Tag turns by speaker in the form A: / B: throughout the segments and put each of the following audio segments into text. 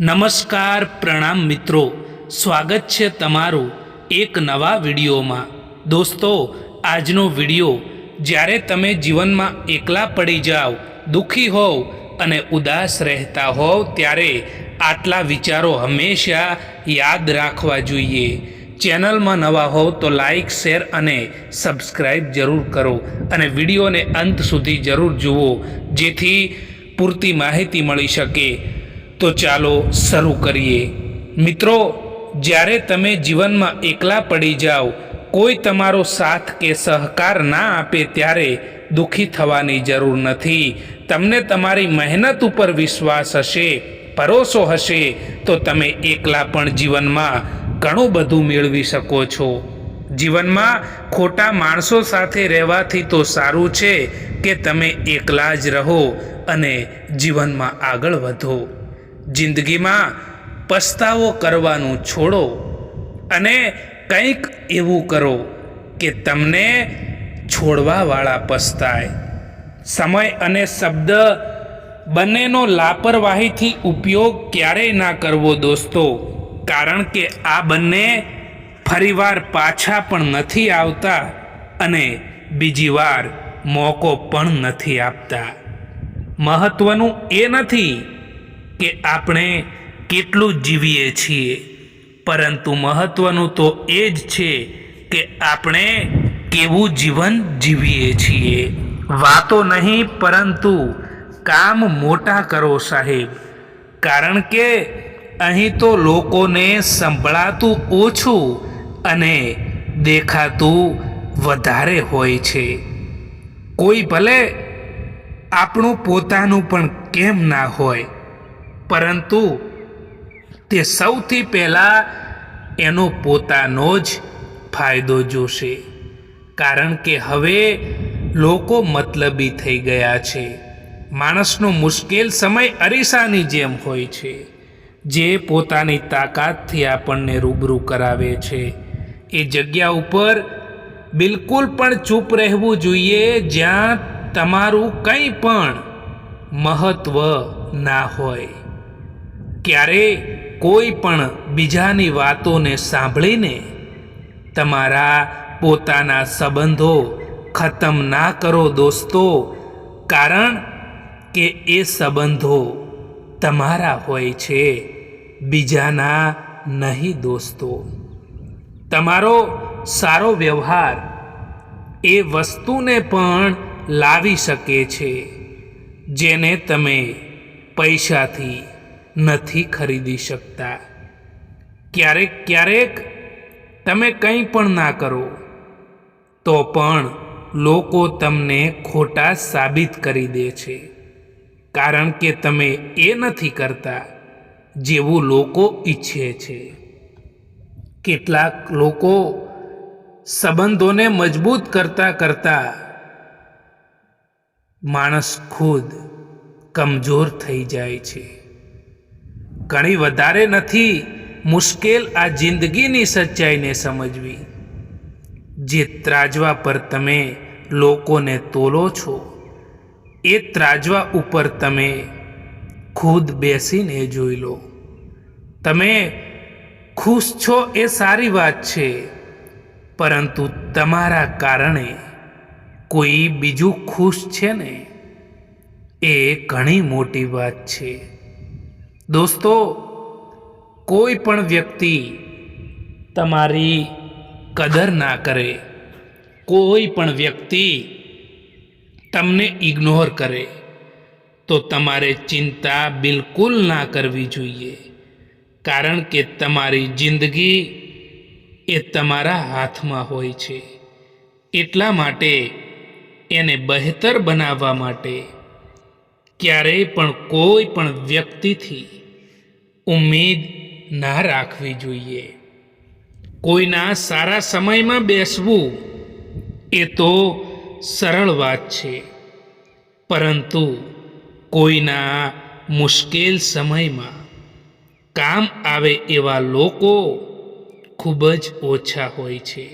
A: નમસ્કાર પ્રણામ મિત્રો. સ્વાગત છે તમારું એક નવા વિડીયોમાં. દોસ્તો, આજનો વીડિયો, જ્યારે તમે જીવનમાં એકલા પડી જાઓ, દુઃખી હોવ અને ઉદાસ રહેતા હોવ, ત્યારે આટલા વિચારો હંમેશા યાદ રાખવા જોઈએ. ચેનલમાં નવા હોવ તો લાઈક, શેર અને સબસ્ક્રાઈબ જરૂર કરો અને વિડીયોને અંત સુધી જરૂર જુઓ, જેથી પૂરતી માહિતી મળી શકે. તો ચાલો શરૂ કરીએ. મિત્રો, જ્યારે તમે જીવનમાં એકલા પડી જાઓ, કોઈ તમારો સાથ કે સહકાર ના આપે ત્યારે દુઃખી થવાની જરૂર નથી. તમને તમારી મહેનત ઉપર વિશ્વાસ હશે, ભરોસો હશે, તો તમે એકલા પણ જીવનમાં ઘણું બધું મેળવી શકો છો. જીવનમાં ખોટા માણસો સાથે રહેવાથી તો સારું છે કે તમે એકલા જ રહો અને જીવનમાં આગળ વધો. જિંદગીમાં પસ્તાવો કરવાનું છોડો અને કંઈક એવું કરો કે તમને છોડવાવાળા પસ્તાય. સમય અને શબ્દ બંનેનો લાપરવાહીથી ઉપયોગ ક્યારેય ના કરવો દોસ્તો, કારણ કે આ બંને ફરીવાર પાછા પણ નથી આવતા અને બીજી વાર મોકો પણ નથી આપતા. મહત્વનું એ નથી કે આપણે કેટલું જીવીએ છીએ. પરંતુ મહત્વનું તો એ જ છે કે આપણે કેવું જીવન જીવીએ છીએ. વાતો નહીં, પરંતુ કામ મોટા કરો સાહેબ. કારણ કે અહીં તો લોકોને સંભળાતું ઓછું અને દેખાતું વધારે હોય છે. કોઈ ભલે આપણું પોતાનું પણ કેમ ના હોય. પરંતુ તે સૌથી પહેલાં એનો પોતાનો જ ફાયદો જોશે. કારણ કે હવે લોકો મતલબી થઈ ગયા છે. માણસનો મુશ્કેલ સમય અરીસાની જેમ હોય છે, જે પોતાની તાકાતથી આપણને રૂબરૂ કરાવે છે. એ જગ્યા ઉપર બિલકુલ પણ ચૂપ રહેવું જોઈએ જ્યાં તમારું કંઈ પણ મહત્ત્વ ના હોય. ક્યારે કોઈ પણ બીજાની વાતોને સાંભળીને તમારા પોતાના સંબંધો ખતમ ના કરો દોસ્તો, કારણ કે એ સંબંધો તમારા હોય છે, બીજાના નહીં દોસ્તો. તમારો સારો વ્યવહાર એ વસ્તુને પણ લાવી શકે છે, જેને તમે પૈસાથી નથી ખરીદી શકતા. ક્યારેક ક્યારેક તમે કંઈ પણ ના કરો, તો પણ લોકો તમને ખોટા સાબિત કરી દે છે. કારણ કે તમે એ નથી કરતા જેવું લોકો ઈચ્છે છે. કેટલાક લોકો સંબંધોને મજબૂત કરતા કરતા માણસ ખુદ કમજોર થઈ જાય છે. ઘણી વધારે નથી. મુશ્કેલ આ જિંદગીની સચ્ચાઈને સમજવી. જે ત્રાજવા પર તમે લોકોને તોલો છો, એ ત્રાજવા ઉપર તમે ખુદ બેસીને જોઈ લો. તમે ખુશ છો એ સારી વાત છે, પરંતુ તમારા કારણે કોઈ બીજું ખુશ છે ને? એ ઘણી મોટી વાત છે. દોસ્તો, કોઈ પણ વ્યક્તિ તમારી કદર ના કરે, કોઈ પણ વ્યક્તિ તમને ઇગ્નોર કરે, તો તમારે ચિંતા બિલકુલ ના કરવી જોઈએ. કારણ કે તમારી જિંદગી એ તમારા હાથમાં હોય છે. એટલા માટે એને બહેતર બનાવવા માટે ક્યારેય પણ કોઈ પણ વ્યક્તિથી ઉમ્મીદ ના રાખવી જોઈએ. કોઈના સારા સમયમાં બેસવું એ તો સરળ વાત છે. પરંતુ કોઈના મુશ્કેલ સમયમાં કામ આવે એવા લોકો ખૂબ જ ઓછા હોય છે.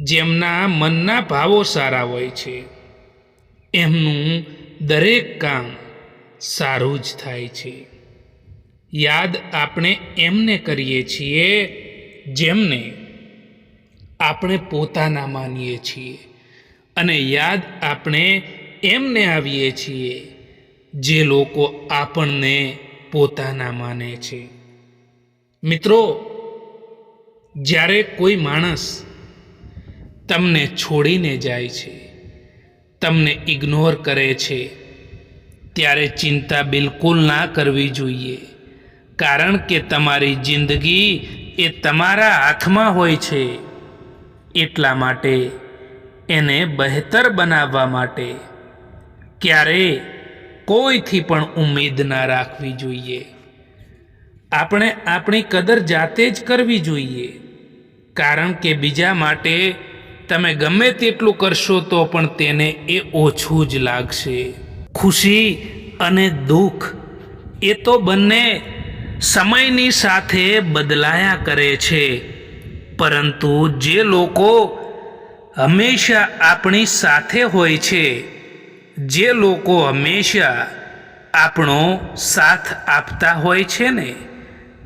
A: જેમના મનના ભાવો સારા હોય છે. એમનું દરેક કામ સારું જ થાય છે. યાદ આપણે એમને કરીએ છીએ જેમને આપણે પોતાના માનીએ છીએ. અને યાદ આપણે એમને આવીએ છીએ જે લોકો આપણને પોતાના માને છે. મિત્રો, જ્યારે કોઈ માણસ તમને છોડીને જાય છે, તમને ઇગ્નોર કરે છે, ત્યારે ચિંતા બિલકુલ ના કરવી જોઈએ. કારણ કે તમારી જિંદગી એ તમારા હાથમાં હોય છે. એટલા માટે એને બહેતર બનાવવા માટે ક્યારેય કોઈથી પણ ઉમેદ ના રાખવી જોઈએ. આપણે આપણી કદર જાતે જ કરવી જોઈએ. કારણ કે બીજા માટે તમે ગમે તેટલું કરશો તો પણ તેને એ ઓછું જ લાગશે. ખુશી અને દુઃખ એ તો બંને સમયની સાથે બદલાયા કરે છે. પરંતુ જે લોકો હંમેશા આપણી સાથે હોય છે, જે લોકો હંમેશા આપણો સાથ આપતા હોય છે ને,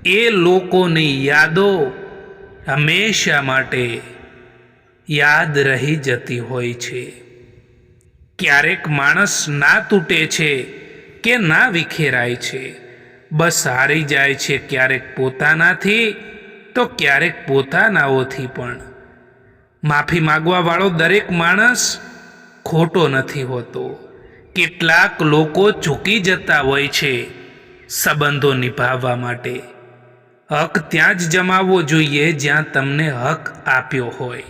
A: એ લોકોની યાદો હંમેશા માટે યાદ રહી જતી હોય છે. ક્યારેક માણસ ના તૂટે છે કે ના વિખેરાય છે. બસ હારી જાય છે ક્યારેક પોતાનાથી, તો ક્યારેક પોતાનાઓથી પણ. માફી માગવાવાળો દરેક માણસ ખોટો નથી હોતો. કેટલાક લોકો ચૂકી જતા હોય છે સંબંધો નિભાવવા માટે. હક ત્યાં જ જમાવવો જોઈએ જ્યાં તમને હક આપ્યો હોય.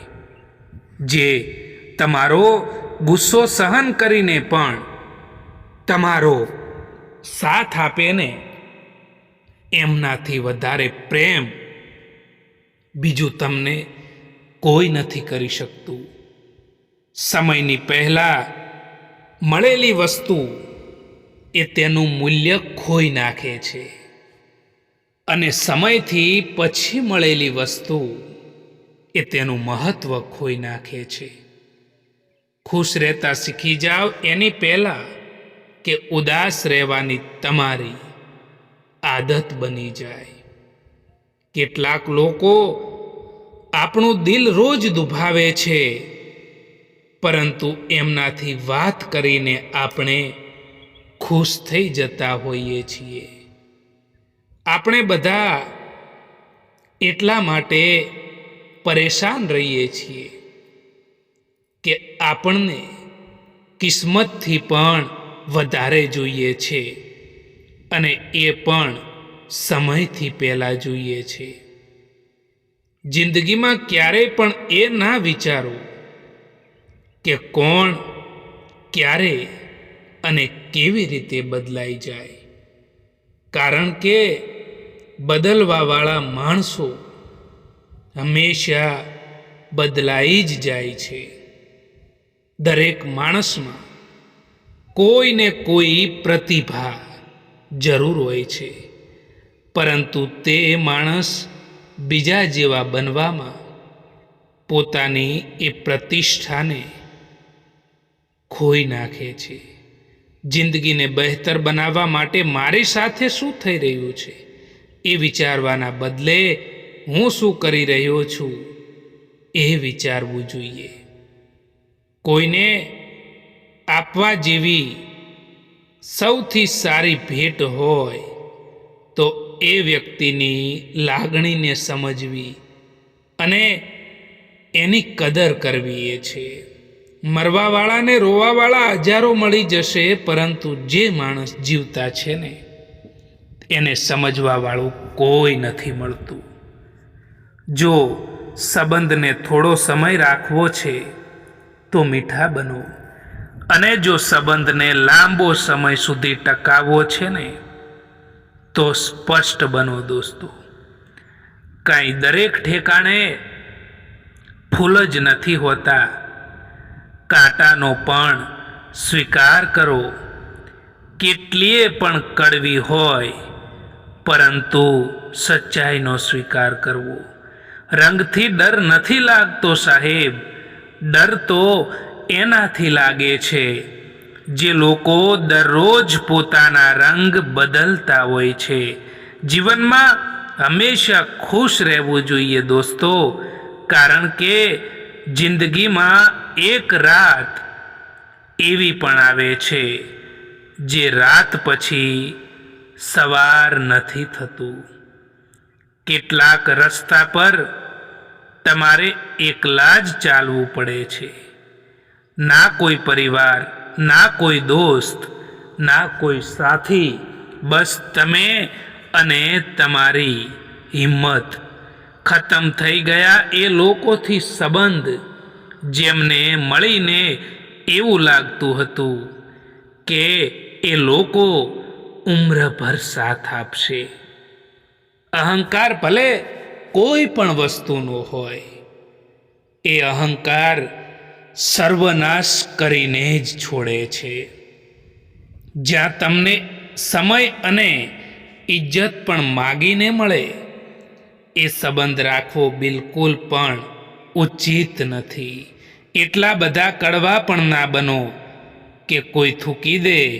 A: જે તમારો ગુસ્સો સહન કરીને પણ તમારો સાથ આપે ને એમનાથી વધારે પ્રેમ બીજું તમને કોઈ નથી કરી શકતું. સમયની પહેલાં મળેલી વસ્તુ એ તેનું મૂલ્ય ખોઈ નાખે છે. અને સમયથી પછી મળેલી વસ્તુ એ તેનું મહત્ત્વ ખોઈ નાખે છે. ખુશ રહેતા શીખી જાઓ એની પહેલાં કે ઉદાસ રહેવાની તમારી આદત બની જાય. કેટલાક લોકો આપણું દિલ રોજ દુભાવે છે, પરંતુ એમનાથી વાત કરીને આપણે ખુશ થઈ જતા હોઈએ છીએ. આપણે બધા એટલા માટે પરેશાન રહીએ છીએ કે આપણને કિસ્મતથી પણ વધારે જોઈએ છે. અને એ પણ સમયથી પહેલાં જોઈએ છે. જિંદગીમાં ક્યારેય પણ એ ના વિચારો કે કોણ, ક્યારે અને કેવી રીતે બદલાઈ જાય. કારણ કે બદલવાવાળા માણસો હંમેશા બદલાઈ જ જાય છે. દરેક માણસમાં કોઈને કોઈ પ્રતિભા જરૂર હોય છે. પરંતુ તે માણસ બીજા જેવા બનવામાં પોતાની એ પ્રતિષ્ઠાને ખોઈ નાખે છે. જિંદગીને બહેતર બનાવવા માટે મારી સાથે શું થઈ રહ્યું છે? એ વિચારવાના બદલે હું શું કરી રહ્યો છું? એ વિચારવું જોઈએ. કોઈને આપવા જેવી સૌથી સારી ભેટ હોય તો એ વ્યક્તિની લાગણીને સમજવી અને એની કદર કરવી એ છે. મરવાવાળાને રોવાવાળા હજારો મળી જશે, પરંતુ જે માણસ જીવતા છે ને, એને સમજવાવાળું કોઈ નથી મળતું. જો સંબંધને થોડો સમય રાખવો છે, તો મીઠા બનો. અને જો સંબંધને લાંબો સમય સુધી ટકાવવો છે ને, તો સ્પષ્ટ બનો દોસ્તો. કાંઈ દરેક ઠેકાણે ફૂલ જ નથી હોતા. કાંટાનો પણ સ્વીકાર કરો. કેટલીય પણ કડવી હોય, પરંતુ સચ્ચાઈનો સ્વીકાર કરવો. રંગથી ડર નથી લાગતો સાહેબ. ડર તો એનાથી લાગે છે જે લોકો દરરોજ પોતાના રંગ બદલતા હોય છે. જીવનમાં હંમેશા ખુશ રહેવું જોઈએ દોસ્તો, કારણ કે જિંદગીમાં એક રાત એવી પણ આવે છે જે રાત પછી સવાર નથી થતું. કેટલાક રસ્તા પર તમારે એકલા જ ચાલવું પડે છે. ના કોઈ પરિવાર ના કોઈ દોસ્ત ના કોઈ સાથી બસ તમે અને તમારી હિંમત ખતમ થઈ ગયા એ લોકોથી સંબંધ જેમને મળીને એવું લાગતું હતું કે એ લોકો ઉમ્રભર સાથ આપશે અહંકાર ભલે કોઈ પણ વસ્તુનો હોય એ અહંકાર સર્વનાશ કરીને જ છોડે છે. જ્યાં તમને સમય અને ઇજ્જત પણ માગીને મળે, એ સંબંધ રાખવો બિલકુલ પણ ઉચિત નથી. એટલા બધા કડવા પણ ના બનો કે કોઈ થૂકી દે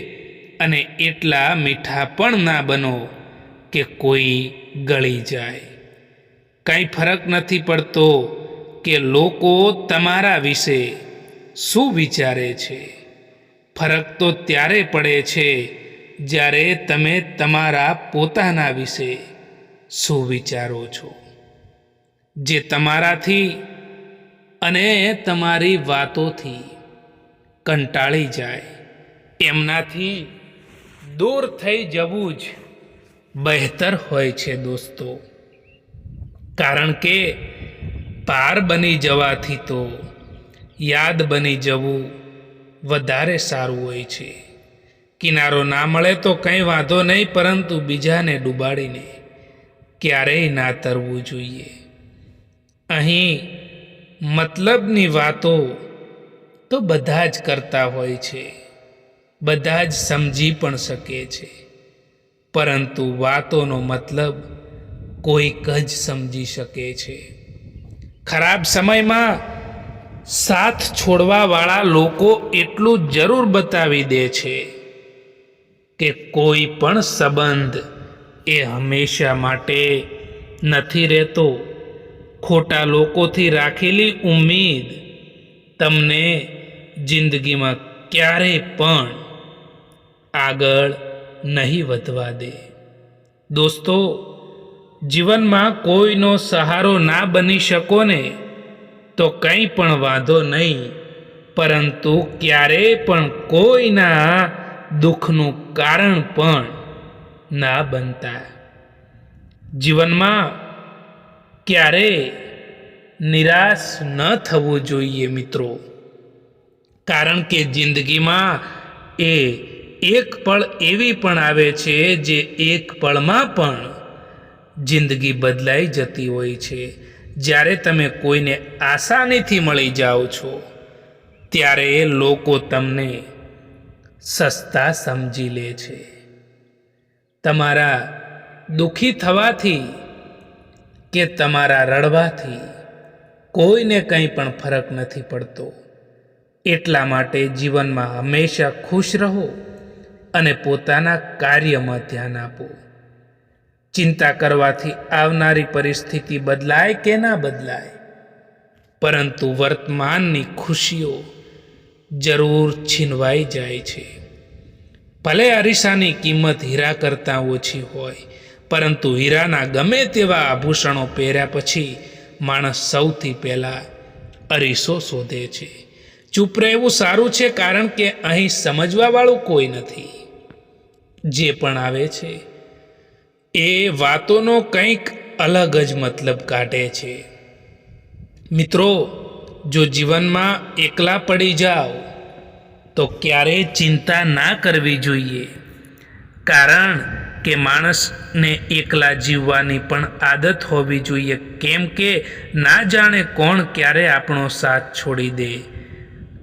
A: અને એટલા મીઠા પણ ના બનો કે કોઈ ગળી જાય. કંઈ ફરક નથી પડતો કે લોકો તમારા વિશે શું વિચારે છે? ફરક તો ત્યારે પડે છે જ્યારે તમે તમારા પોતાના વિશે શું વિચારો છો? જે તમારાથી અને તમારી વાતોથી કંટાળી જાય, એમનાથી દૂર થઈ જવું જ બહેતર હોય છે દોસ્તો. કારણ કે પાર બની જવાથી તો યાદ બની જવું વધારે સારું હોય છે. કિનારો ના મળે તો કંઈ વાંધો નહીં, પરંતુ બીજાને ડૂબાડીને ક્યારેય ના તરવું જોઈએ. અહીં મતલબની વાતો તો બધા જ કરતા હોય છે. બધા જ સમજી પણ શકે છે. પરંતુ વાતોનો મતલબ કોઈક જ સમજી શકે છે. ખરાબ સમયમાં સાથ છોડવાવાળા લોકો એટલું જરૂર બતાવી દે છે કે કોઈ પણ સંબંધ એ હંમેશા માટે નથી રહેતો. ખોટા લોકોથી રાખેલી ઉમ્મીદ તમને જિંદગીમાં ક્યારેય પણ આગળ નહીં વધવા દે. દોસ્તો, જીવનમાં કોઈનો સહારો ના બની શકો ને તો કંઈ પણ વાંધો નહીં. પરંતુ ક્યારેય પણ કોઈના દુઃખનું કારણ પણ ના બનતા. જીવનમાં ક્યારેય નિરાશ ન થવું જોઈએ મિત્રો. કારણ કે જિંદગીમાં એ એક પળ એવી પણ આવે છે જે એક પળમાં પણ જિંદગી બદલાઈ જતી હોય છે. જ્યારે તમે કોઈને આસાનીથી મળી જાઓ છો, ત્યારે એ લોકો તમને સસ્તા સમજી લે છે. તમારા દુઃખી થવાથી કે તમારા રડવાથી કોઈને કંઈ પણ ફરક નથી પડતો. એટલા માટે જીવનમાં હંમેશા ખુશ રહો અને પોતાના કાર્યમાં ધ્યાન આપો. ચિંતા કરવાથી આવનારી પરિસ્થિતિ બદલાય કે ના બદલાય? પરંતુ વર્તમાનની ખુશીઓ જરૂર છીનવાઈ જાય છે. ભલે અરીસાની કિંમત હીરા કરતાં ઓછી હોય, પરંતુ હીરાના ગમે તેવા આભૂષણો પહેર્યા પછી માણસ સૌથી પહેલાં અરીસો શોધે છે. ચૂપ રહેવું સારું છે કારણ કે અહીં સમજવાવાળું કોઈ નથી. જે પણ આવે છે એ વાતોનો કંઈક અલગ જ મતલબ કાઢે છે. મિત્રો, જો જીવનમાં એકલા પડી જાઓ, તો ક્યારેય ચિંતા ના કરવી જોઈએ. કારણ કે માણસને એકલા જીવવાની પણ આદત હોવી જોઈએ. કેમ કે ના જાણે કોણ ક્યારે આપણો સાથ છોડી દે,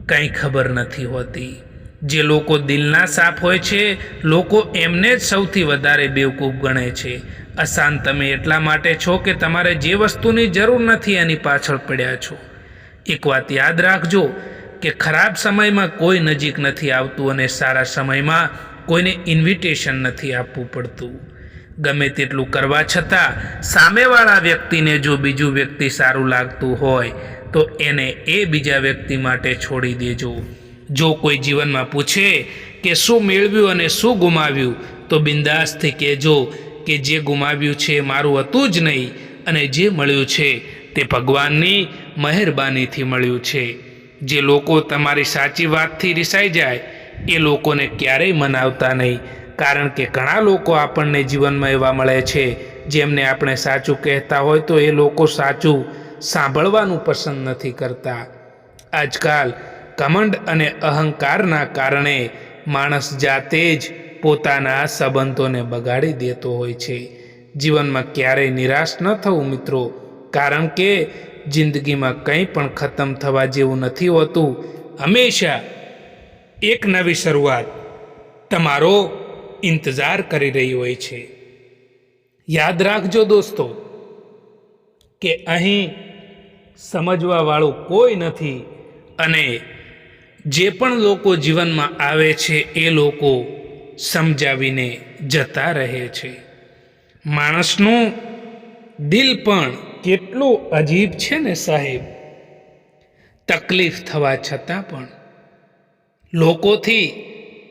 A: કંઈ ખબર નથી હોતી. જે લોકો દિલના સાફ હોય છે, લોકો એમને જ સૌથી વધારે બેવકૂફ ગણે છે. અશાંત તમે એટલા માટે છો કે તમારે જે વસ્તુની જરૂર નથી એની પાછળ પડ્યા છો. એક વાત યાદ રાખજો કે ખરાબ સમયમાં કોઈ નજીક નથી આવતું અને સારા સમયમાં કોઈને ઇન્વિટેશન નથી આપવું પડતું. ગમે તેટલું કરવા છતાં, સામેવાળા વ્યક્તિને જો બીજું વ્યક્તિ સારું લાગતું હોય, તો એને એ બીજા વ્યક્તિ માટે છોડી દેજો. જો કોઈ જીવનમાં પૂછે કે શું મેળવ્યું અને શું ગુમાવ્યું, તો બિંદાસથી કહેજો કે જે ગુમાવ્યું છે મારું હતું જ નહીં અને જે મળ્યું છે તે ભગવાનની મહેરબાનીથી મળ્યું છે. જે લોકો તમારી સાચી વાતથી રિસાઈ જાય, એ લોકોને ક્યારેય મનાવતા નહીં. કારણ કે ઘણા લોકો આપણને જીવનમાં એવા મળે છે, જેમને આપણે સાચું કહેતા હોય તો એ લોકો સાચું સાંભળવાનું પસંદ નથી કરતા. આજકાલ કમંડ અને અહંકારના કારણે માણસ જાતે જ પોતાના સંબંધોને બગાડી દેતો હોય છે. જીવનમાં ક્યારેય નિરાશ ન થવું મિત્રો, કારણ કે જિંદગીમાં કંઈ પણ ખતમ થવા જેવું નથી હોતું. હંમેશા એક નવી શરૂઆત તમારો ઇંતજાર કરી રહી હોય છે. યાદ રાખજો દોસ્તો, કે અહીં સમજવાવાળું કોઈ નથી અને જે પણ લોકો જીવનમાં આવે છે, એ લોકો સમજાવીને જતા રહે છે. માણસનું દિલ પણ કેટલું અજીબ છે ને સાહેબ. તકલીફ થવા છતાં પણ લોકોથી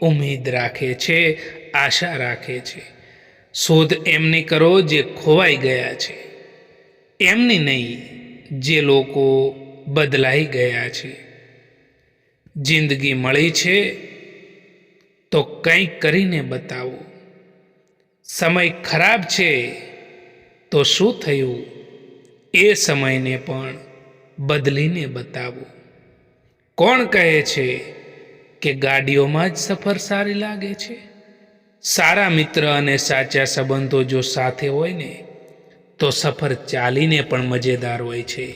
A: ઉમેદ રાખે છે, આશા રાખે છે. શોધ એમની કરો જે ખોવાઈ ગયા છે. એમની નહીં, જે લોકો બદલાઈ ગયા છે. જિંદગી મળી છે, તો કંઈક કરીને બતાવો. સમય ખરાબ છે, તો શું થયું? એ સમયને પણ બદલીને બતાવો. કોણ કહે છે કે ગાડીઓમાં જ સફર સારી લાગે છે? સારા મિત્ર અને સાચા સંબંધો જો સાથે હોય ને, તો સફર ચાલીને પણ મજેદાર હોય છે.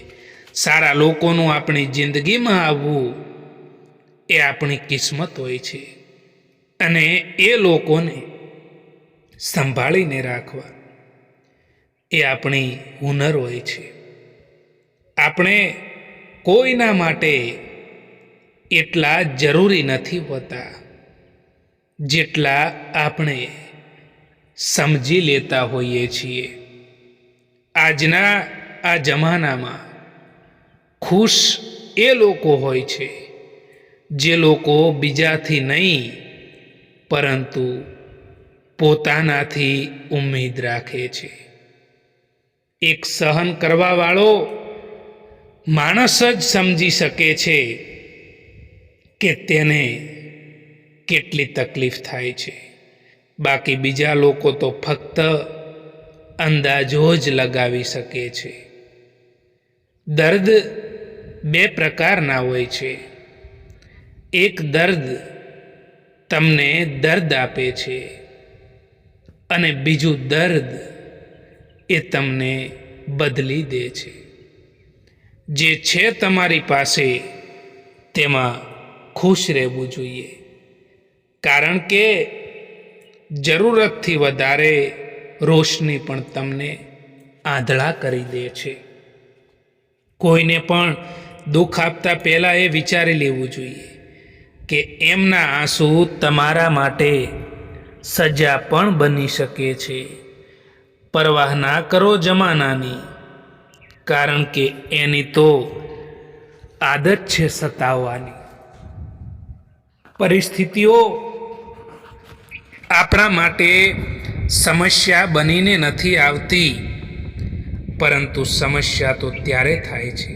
A: સારા લોકોનું આપણી જિંદગીમાં આવવું એ આપણી કિસ્મત હોય છે. અને એ લોકોને સંભાળીને રાખવા એ આપણી હુનર હોય છે. આપણે કોઈના માટે એટલા જરૂરી નથી હોતા જેટલા આપણે સમજી લેતા હોઈએ છીએ. આજના આ જમાનામાં ખુશ એ લોકો હોય છે. જે લોકો બીજાથી નહીં, પરંતુ પોતાનાથી ઉમ્મીદ રાખે છે. એક સહન કરવાવાળો માણસ જ સમજી શકે છે કે તેને કેટલી તકલીફ થાય છે. બાકી બીજા લોકો તો ફક્ત અંદાજો જ લગાવી શકે છે. દર્દ બે પ્રકારના હોય છે. એક દર્દ તમને દર્દ આપે છે અને બીજું દર્દ એ તમને બદલી દે છે. જે છે તમારી પાસે, તેમાં ખુશ રહેવું જોઈએ. કારણ કે જરૂરતથી વધારે રોશની પણ તમને આંધળા કરી દે છે. કોઈને પણ દુઃખ આપતા પહેલાં એ વિચારી લેવું જોઈએ. કે એમના આંસુ તમારા માટે સજા પણ બની શકે છે. પરવાહ ના કરો જમાનાની, કારણ કે એની તો આદત છે સતાવવાની. પરિસ્થિતિઓ આપણા માટે સમસ્યા બનીને નથી આવતી, પરંતુ સમસ્યા તો ત્યારે થાય છે,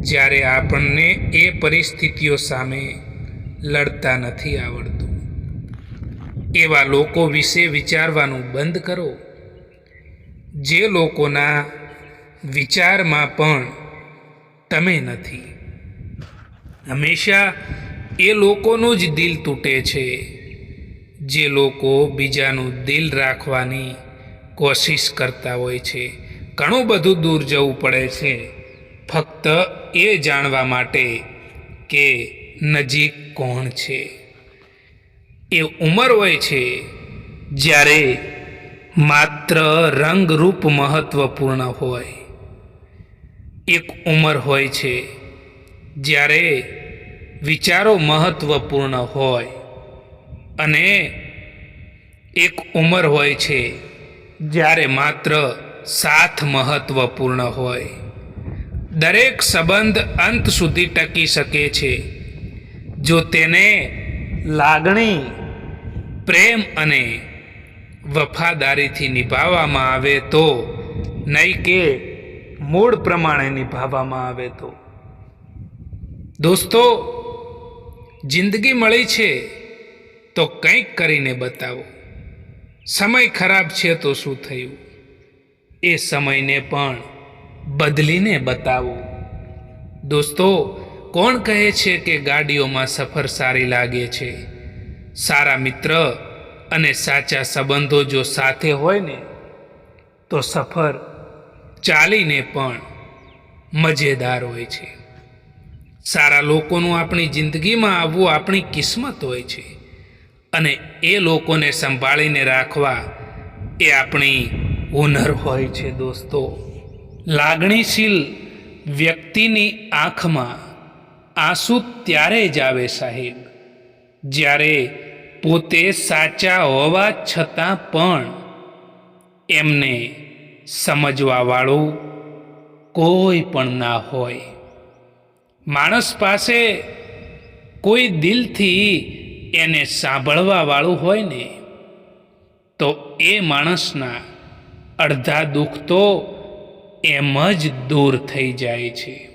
A: જ્યારે આપણને એ પરિસ્થિતિઓ સામે લડતા નથી આવડતું. એવા લોકો વિશે વિચારવાનું બંધ કરો. જે લોકોના વિચારમાં પણ તમે નથી. હંમેશા એ લોકોનું જ દિલ તૂટે છે. જે લોકો બીજાનું દિલ રાખવાની કોશિશ કરતા હોય છે. ઘણું બધું દૂર જવું પડે છે. ફક્ત એ જાણવા માટે કે નજીક કોણ છે? એ ઉંમર હોય છે જ્યારે માત્ર રંગરૂપ મહત્વપૂર્ણ હોય. એક ઉંમર હોય છે જ્યારે વિચારો મહત્વપૂર્ણ હોય અને એક ઉંમર હોય છે જ્યારે માત્ર સાથ મહત્વપૂર્ણ હોય. દરેક સંબંધ અંત સુધી ટકી શકે છે. જો તેને લાગણી, પ્રેમ અને વફાદારીથી નિભાવવામાં આવે તો, નહીં કે મૂળ પ્રમાણે નિભાવવામાં આવે તો. દોસ્તો, જિંદગી મળી છે તો કંઈક કરીને બતાવો. સમય ખરાબ છે તો શું થયું? એ સમયને પણ બદલીને બતાવો. દોસ્તો કોણ કહે છે કે ગાડીઓમાં સફર સારી લાગે છે? સારા મિત્ર અને સાચા સંબંધો જો સાથે હોય ને, તો સફર ચાલીને પણ મજેદાર હોય છે. સારા લોકોનું આપણી જિંદગીમાં આવવું આપણી કિસ્મત હોય છે અને એ લોકોને સંભાળીને રાખવા એ આપણી હુનર હોય છે દોસ્તો. લાગણીશીલ વ્યક્તિની આંખમાં આંસુ ત્યારે જ આવે સાહેબ, જ્યારે પોતે સાચા હોવા છતાં પણ એમને સમજવાવાળું કોઈ પણ ના હોય. માણસ પાસે કોઈ દિલથી એને સાંભળવાવાળું હોય ને, તો એ માણસના અડધા દુઃખ તો એમ જ દૂર થઈ જાય છે.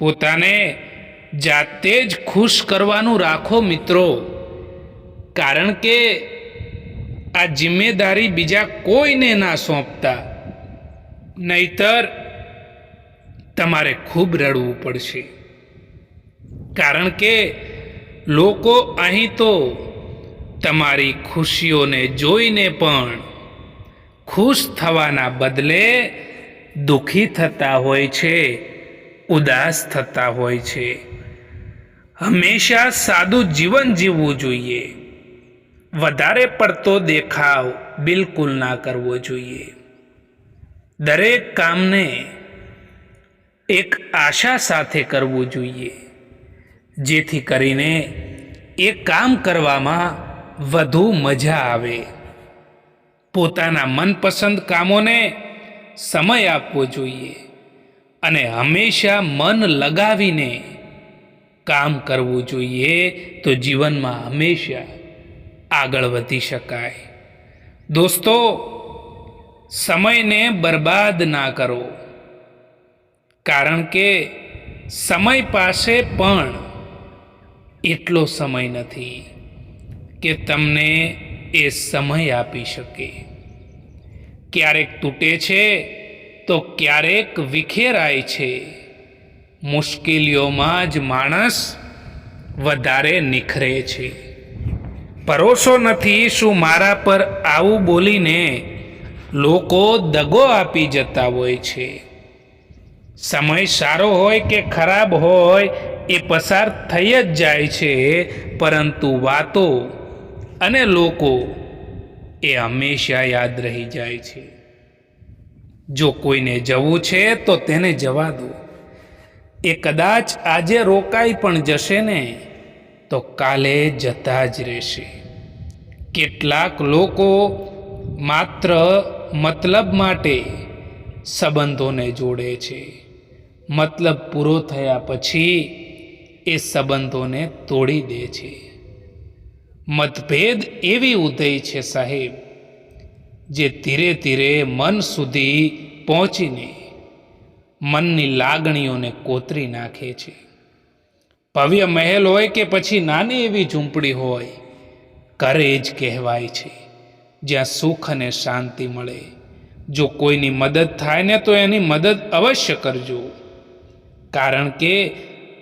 A: પોતાને જાતે જ ખુશ કરવાનું રાખો મિત્રો. કારણ કે આ જિમ્મેદારી બીજા કોઈને ના સોંપતા. નહીતર તમારે ખૂબ રડવું પડશે. કારણ કે લોકો અહીં તો તમારી ખુશીઓને જોઈને પણ ખુશ થવાના બદલે દુઃખી થતા હોય છે. ઉદાસ થતા હોય છે. હંમેશા સાદું જીવન જીવવું જોઈએ. વધારે પડતો દેખાવ બિલકુલ ના કરવો જોઈએ. દરેક કામને એક આશા સાથે કરવું જોઈએ. જેથી કરીને એ કામ કરવામાં વધુ મજા આવે. પોતાના મનપસંદ કામોને સમય આપવો જોઈએ. અને હંમેશા મન લગાવીને કામ કરવું જોઈએ તો જીવનમાં હંમેશા આગળ વધી શકાય. દોસ્તો, સમયને બરબાદ ના કરો. કારણ કે સમય પાસે પણ એટલો સમય નથી કે તમને એ સમય આપી શકે. ક્યારેક તૂટે છે તો ક્યારેક વિખેરાય છે. મુશ્કેલીઓમાં જ માણસ વધારે નિખરે છે. ભરોસો નથી શું મારા પર આવું બોલીને લોકો દગો આપી જતા હોય છે. સમય સારો હોય કે ખરાબ હોય એ પસાર થઈ જ જાય છે, પરંતુ વાતો અને લોકો એ હંમેશા યાદ રહી જાય છે. જો કોઈને જવું છે, તો તેને જવા દો. એ કદાચ આજે રોકાઈ પણ જશે ને, તો કાલે જતા જ રહેશે. કેટલાક લોકો માત્ર મતલબ માટે સંબંધોને જોડે છે. મતલબ પૂરો થયા પછી એ સંબંધોને તોડી દે છે. મતભેદ એવી ઉદય છે સાહેબ જે ધીરે ધીરે મન સુધી પહોંચીને મનની લાગણીઓને કોતરી નાખે છે. ભવ્ય મહેલ હોય કે પછી નાની એવી ઝૂંપડી હોય, ઘરે જ કહેવાય છે. જ્યાં સુખ અને શાંતિ મળે. જો કોઈની મદદ થાય ને તો એની મદદ અવશ્ય કરજો. કારણ કે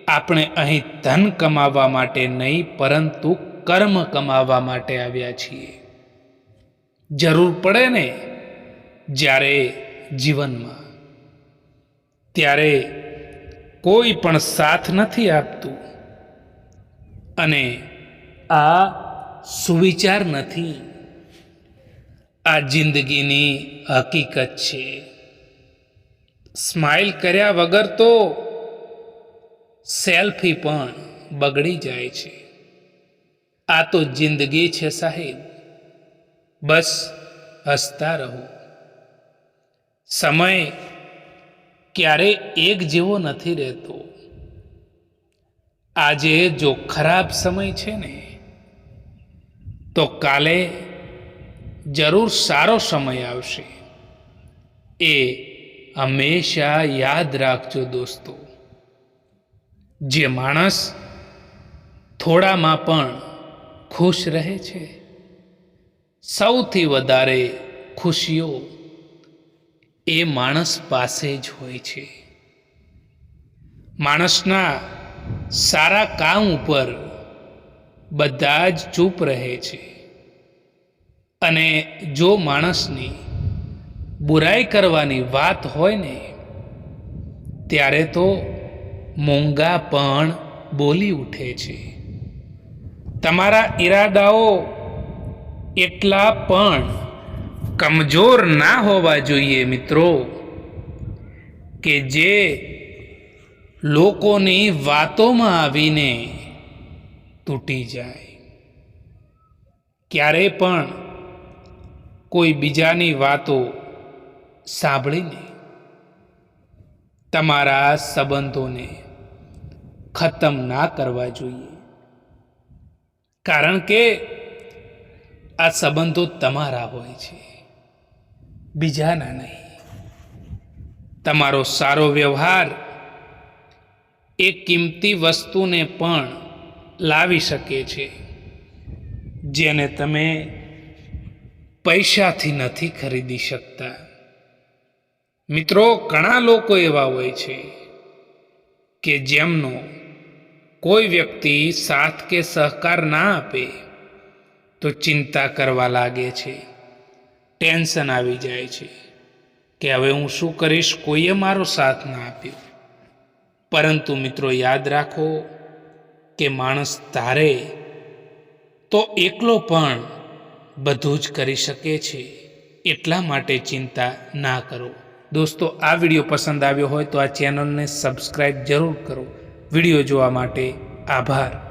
A: આપણે અહીં ધન કમાવા માટે નહીં, પરંતુ કર્મ કમાવા માટે આવ્યા છીએ. જરૂર પડે ને જ્યારે જીવનમાં. ત્યારે કોઈ પણ સાથ નથી આપતું અને આ સુવિચાર નથી. આ જિંદગીની હકીકત છે. સ્માઇલ કર્યા વગર તો સેલ્ફી પણ બગડી જાય છે. આ તો જિંદગી છે સાહેબ. બસ હસતા રહો. સમય ક્યારે એક જેવો નથી રહેતો. આજે જો ખરાબ સમય છે ને, તો કાલે જરૂર સારો સમય આવશે. એ હંમેશા યાદ રાખજો દોસ્તો. જે માણસ થોડામાં પણ ખુશ રહે છે સૌથી વધારે ખુશીઓ એ માણસ પાસે જ હોય છે. માણસના સારા કામ ઉપર બધા જ ચૂપ રહે છે. અને જો માણસની બુરાઈ કરવાની વાત હોય ને, ત્યારે તો મોંઘા પણ બોલી ઉઠે છે. તમારા ઈરાદાઓ એટલા પણ કમજોર ના હોવા જોઈએ મિત્રો, કે જે લોકોની વાતોમાં આવીને તૂટી જાય. ક્યારે પણ કોઈ બીજાની વાતો સાંભળીને તમારા સંબંધોને ખતમ ના કરવા જોઈએ. કારણ કે આ સંબંધો તમારા હોય છે, બીજાના નહીં. તમારો સારો વ્યવહાર એ કિંમતી વસ્તુને પણ લાવી શકે છે, જેને તમે પૈસાથી નથી ખરીદી શકતા. મિત્રો, ઘણા લોકો એવા હોય છે કે જેમનો કોઈ વ્યક્તિ સાથ કે સહકાર ના આપે. તો ચિંતા કરવા લાગે છે. ટેન્શન આવી જાય છે કે હવે હું શું કરીશ, કોઈએ મારો સાથ ના આપ્યો. પરંતુ મિત્રો, યાદ રાખો કે માણસ તારે તો એકલો પણ બધું જ કરી શકે છે. એટલા માટે ચિંતા ના કરો. દોસ્તો, આ વીડિયો પસંદ આવ્યો હોય તો આ ચેનલને સબસ્ક્રાઈબ જરૂર કરો. વીડિયો જોવા માટે આભાર.